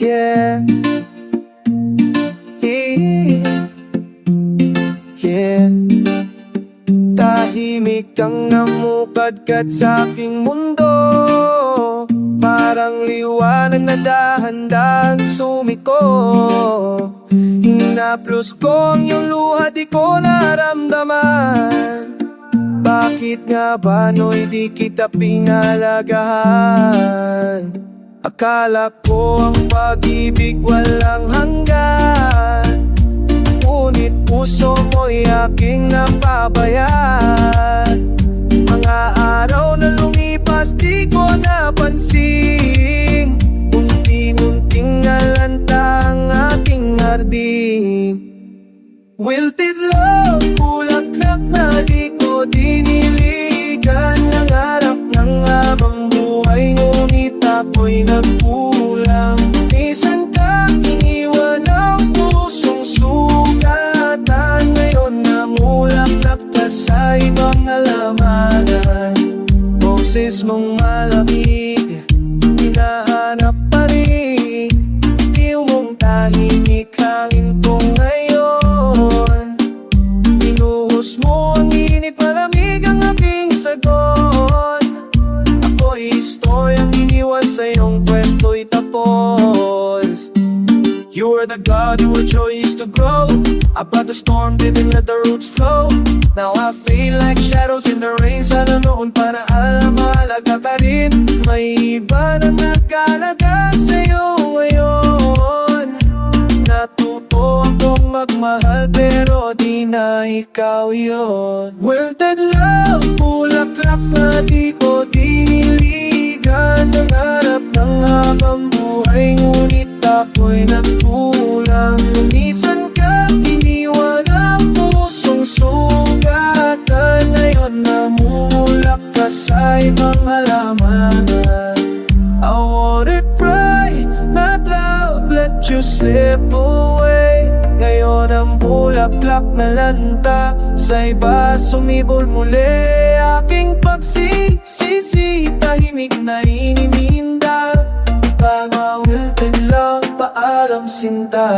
Yeah. Yeah. Yeah. Tahimik kang namukadkad sa aking mundo. Parang liwanag na dahan-dahan sumiko. Hinaplos ko ang iyong luha di ko naramdaman. Bakit nga ba no'y di kita pinalagahan Akala ko ang pag-ibig walang hanggan. Ngunit puso mo'y aking napabayaan. Mga araw na lumipas di ko napansin. Unti-unting nalanta ang aking hardin. Wilted love, bulaklak na di ako'y nagkulang Minsan ka iniwan ang pusong sugatan Ngayon namulaklak ka sa ibang alamanan. Boses mong malamig, You were the God, you were choice to grow. I brought the storm, didn't let the roots flow. Now I feel like shadows in the rain Sana noon para alam mahalaga ka rin May iba na nagkalaga sa'yo ngayon Natuto akong magmahal pero di na ikaw yun. Wilted love, bulaklak na di ko diniligan Nangarap ng habang buhay ngunit ako'y nagkulang sa ibang halamanan I wanna pray, not love, let you slip away. Ngayon ang bulaklak na lanta. Sa iba sumibol muli. Aking pagsisisi, tahimik na inininda. Mga wilted lang, paalam sinta